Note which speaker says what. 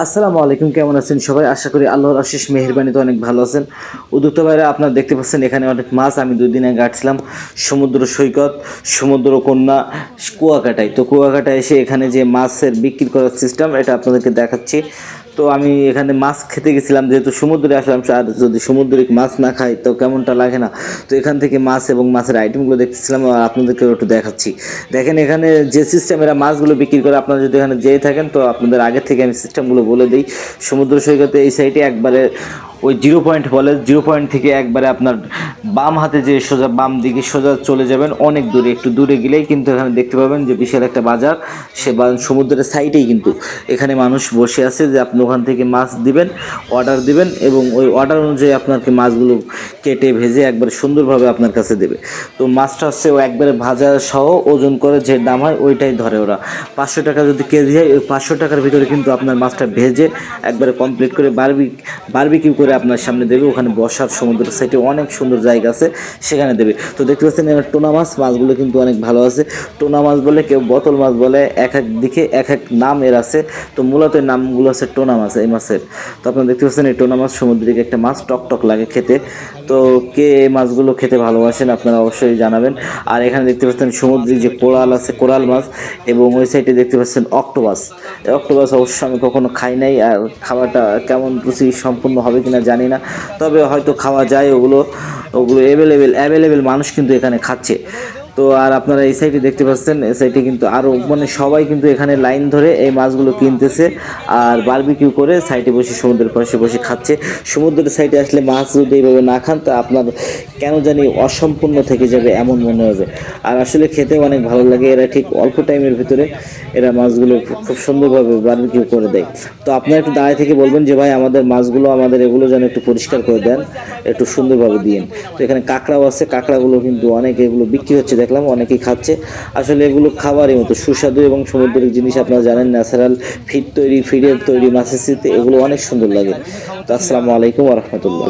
Speaker 1: আসসালামু আলাইকুম, কেমন আছেন সবাই? আশা করি আল্লাহর আশিস মেহরবানিতে অনেক ভালো আছেন। উদ্যুক্ত বাইরে আপনারা দেখতে পাচ্ছেন এখানে অনেক মাছ। আমি দুই দিন আগে আটছিলাম সমুদ্র সৈকত, সমুদ্র কন্যা কুয়াকাটায়। তো কুয়াকাটায় এসে এখানে যে মাছের বিক্রি করার সিস্টেম এটা আপনাদেরকে দেখাচ্ছি। তো আমি এখানে মাছ খেতে গেছিলাম, যেহেতু সমুদ্রে আসলাম, আর যদি সমুদ্রিক মাছ না খাই, তো কেমনটা লাগে না? তো এখান থেকে মাছ এবং মাছের আইটেমগুলো দেখতেছিলাম আর আপনাদেরকেও একটু দেখাচ্ছি। দেখেন এখানে যে সিস্টেম এরা মাছগুলো বিক্রি করে, আপনারা যদি এখানে যেয়ে থাকেন, তো আপনাদের আগে থেকে আমি সিস্টেমগুলো বলে দিই। সমুদ্র সৈকতে এই সাইডে একবারে ওই জিরো পয়েন্ট বলে, জিরো পয়েন্ট থেকে একবারে আপনার বাম হাতে যে সোজা বাম দিকে সোজা চলে যাবেন, অনেক দূরে, একটু দূরে গেলেই কিন্তু এখানে দেখতে পাবেন যে বিশাল একটা বাজার। সে সমুদ্রের সাইডেই কিন্তু এখানে মানুষ বসে আছে যে আপনি ওখান থেকে মাছ দিবেন অর্ডার দিবেন এবং ওই অর্ডার অনুযায়ী আপনাকে মাছগুলো কেটে ভেজে একবারে সুন্দরভাবে আপনার কাছে দেবে। তো মাছটা হচ্ছে ও একবারে ভাজা সহ ওজন করে যে দাম হয় ওইটাই ধরে ওরা। পাঁচশো টাকা যদি কেজি হয়, ওই পাঁচশো টাকার ভিতরে কিন্তু আপনার মাছটা ভেজে একবারে কমপ্লিট করে বারবি, বারবিকিউ করে আপনার সামনে দেবে। ওখানে বসার সমুদ্র সাইডে অনেক সুন্দর জায়গা আছে, সেখানে দেবে। তো দেখতে পাচ্ছেন এবার টোনা মাছ, মাছগুলো কিন্তু অনেক ভালো আছে। টোনা মাছ বলে কেউ বোতল মাছ বলে, এক এক দিকে এক এক নাম এর আছে। তো মূলত নামগুলো আছে টোনা মাছ, এই মাছের। তো আপনারা দেখতে পাচ্ছেন এই টোনা মাছ সমুদ্রিক একটা মাছ টক টক লাগে খেতে। তো কে মাছগুলো খেতে ভালোবাসেন আপনারা অবশ্যই জানাবেন। আর এখানে দেখতে পাচ্ছেন সমুদ্রের যে কোরাল আছে, কোরাল মাছ, এবং ওই সাইডে দেখতে পাচ্ছেন অক্টোবাস অক্টোবাস অবশ্যই অবশ্য আমি কখনো খাই নাই, আর খাবারটা কেমন রুচি সম্পূর্ণ হবে কিনা জানি না, তবে হয়তো খাওয়া যায় ওগুলো। ওগুলো অ্যাভেলেবেল অ্যাভেলেবেল মানুষ কিন্তু এখানে খাচ্ছে। তো আর আপনারা এই সাইডে দেখতে পাচ্ছেন, এই সাইডে কিন্তু আরও মানে সবাই কিন্তু এখানে লাইন ধরে এই মাছগুলো কিনতেছে আর বারবিকিউ করে সাইডে বসে সমুদ্রের পাশে বসে খাচ্ছে। সমুদ্রের সাইডে আসলে মাছ যদি এইভাবে না খান, তা আপনার কেন জানি অসম্পূর্ণ থেকে যাবে, এমন মনে হবে। আর আসলে খেতে অনেক ভালো লাগে, এরা ঠিক অল্প টাইমের ভিতরে এরা মাছগুলো খুব সুন্দরভাবে বারবিকিউ করে দেয়। তো আপনারা একটু দাঁড়িয়ে থেকে বলবেন যে, ভাই, আমাদের মাছগুলো আমাদের এগুলো যেন একটু পরিষ্কার করে দেন, একটু সুন্দরভাবে দিন তো এখানে কাঁকড়াও আছে, কাঁকড়াগুলো কিন্তু অনেক এগুলো বিক্রি হচ্ছে। দেখলাম, অনেকেই খাচ্ছে। আসলে এগুলো খাবারই মতো সুস্বাদু এবং সমুদ্রের জিনিস, আপনারা জানেন, ন্যাচারাল ফিড তৈরি, ফিডের তৈরি, মাছের এগুলো অনেক সুন্দর লাগে। তো আসসালামু আলাইকুম রহমতুল্লাহ।